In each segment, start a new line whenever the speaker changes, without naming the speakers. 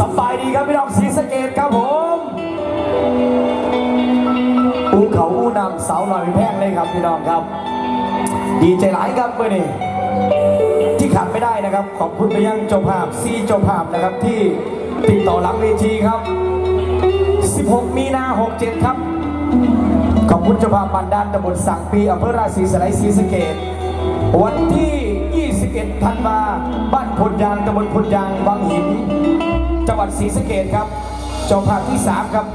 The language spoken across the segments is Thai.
สบายดีครับพี่น้องศรีสะเกดครับผมอูเขาอูนำสาวหน่อยแพงเลยครับพี่น้องครับ ดีใจหลายครับเมื่อนี้ที่ขาดไม่ได้นะครับ ขอบคุณไปยังเจ้าภาพซีเจ้าภาพนะครับที่ติดต่อหลังเวทีครับ 16 มีนา 67 ครับ ขอบคุณเจ้าภาพบันดาลตำบลสังปีอำเภอราศีสไลยศรีสะเกดวันที่ 21 ธันวา บ้านพลยางตำบลพลยางวังหิน จังหวัดศรีสะเกดครับเจ้าภาพที่ 3 ครับ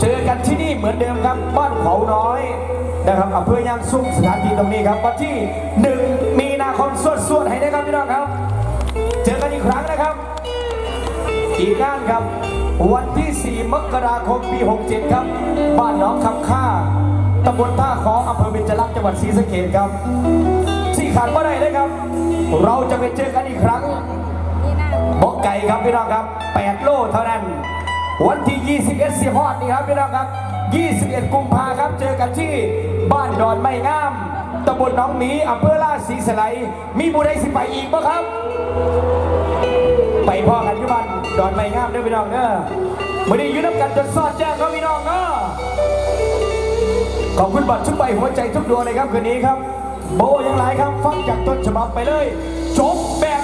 เจอกันที่นี่เหมือนเดิมครับ บ้านเขาน้อยนะครับอำเภอยางซุ้มสถานที่ตรงนี้ครับวันที่ 1 มีนาคมสวดสวดๆให้ได้ครับพี่น้องครับ เจอกันอีกครั้งนะครับ อีกงานครับ วันที่ 4 มกราคมปี 67 ครับ บ้านหนองคำค่าตำบลท่าขออำเภอเบญจรักษ์จังหวัดศรีสะเกษครับสี่ขาดเมื่อไหร่เลยครับ เราจะไปเจอกันอีกครั้ง ครับพี่น้องครับ8โลเท่านั้น วันที่ 21สิฮอดนี่ครับพี่น้องครับ 21 กุมภาครับ เจอกันที่บ้านดอนไม้งามตำบลหนองหมีอำเภอราชสีสไลมีบุได้สิไปอีกปะครับ ไปพ่อกันที่บ้านดอนไม้งามเด้อพี่น้องเด้อมื่อนี้อยืนน้ำกันจนซอดแจ้งครับพี่น้องเด้อขอบคุณบัตรชุดใบหัวใจทุกดวงเลยครับคืนนี้ครับ โบยังหลายครับ ฟังจากต้นฉบับไปเลยจบแบบ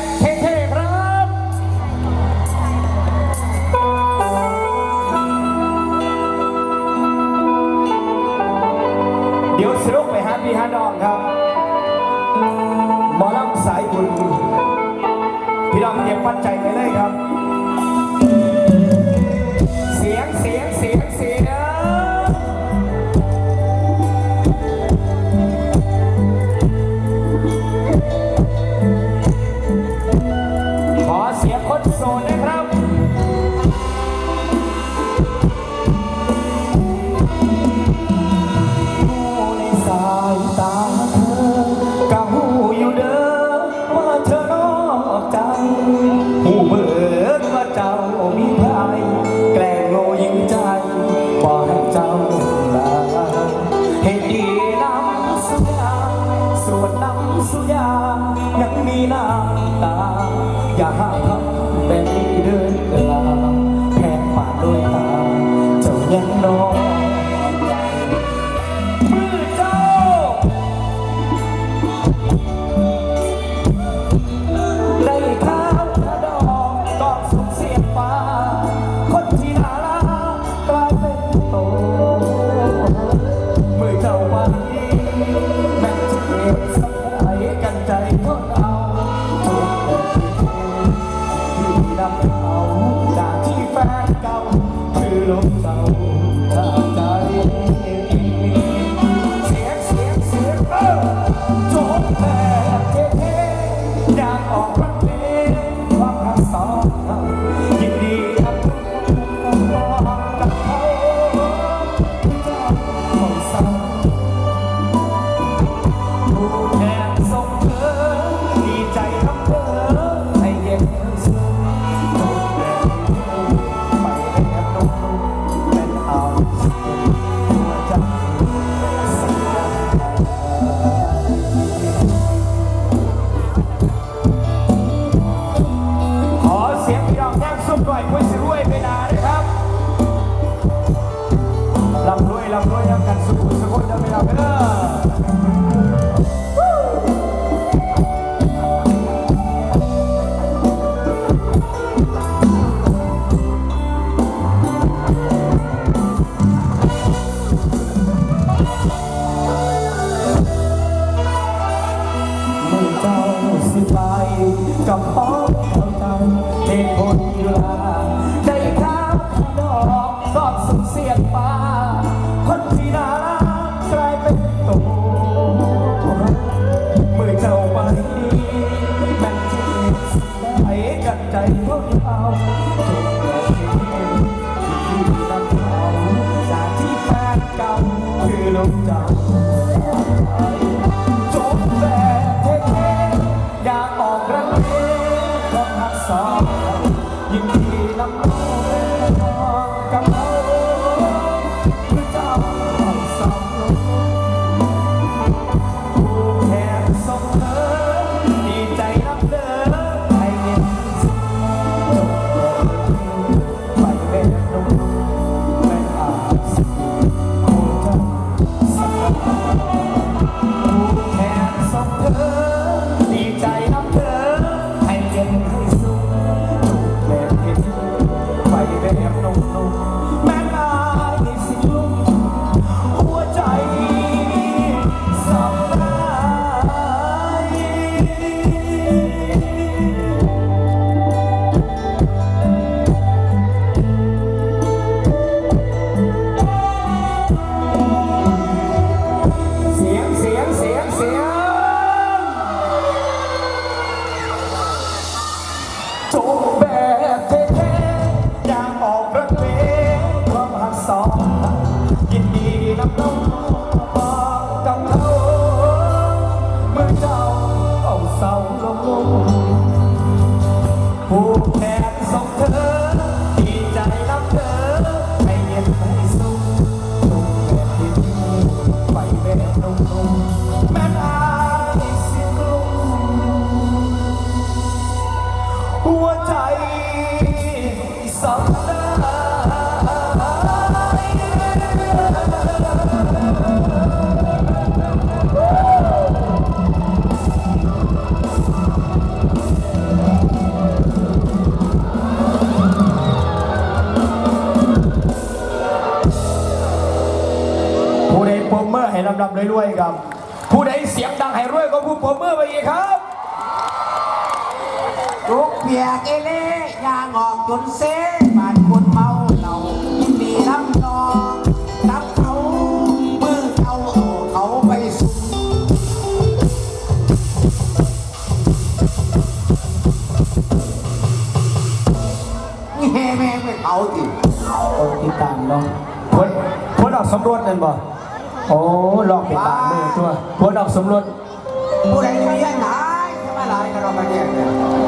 ดี๋ยวสรุปไปหาพี่ฮันองครับหมอลำสายบุญพี่น้องเก็บปัจจัยไปเลยครับ อย่าหาทำแบบนี้เดิน แบบเท่ๆอยากออกรักเพล ลำรวยลำรวยยังกันสุขุสุขนจะไม่เอาไปเด้อมือเจ้าสิไปกับป้องเข้าใจเหตุผลอยู่ลาได้ข้ามดอกกอบสุขเสียงฟ้า คือลูกเจ้าจบแบบเท่อยากออกรังเอความหักสองยินดีนำเอากับเรา ให้ลำดับรวยๆครับ ผู้ใดเสียงดังให้รวยก็ผู้โปรเมอร์ไปอีกครับ
ลูกเปียกเอเล่ยางออกจนเซ่บานคนเมาเหล้ายินดีน้ำนองนับเขามือเขาเอาเขาไปสุมนี่แม่แม่ไม่เผาจิ
โอ้ติดตามเนาะผลผลออกสำรวจนั่นบ่ โอ้ลอกเป็นบาทมือตัวผัวดอกสมรส
ผู้ใดอยู่เยี่ยงหลายทำไมหลายกระเราไปเนี่ย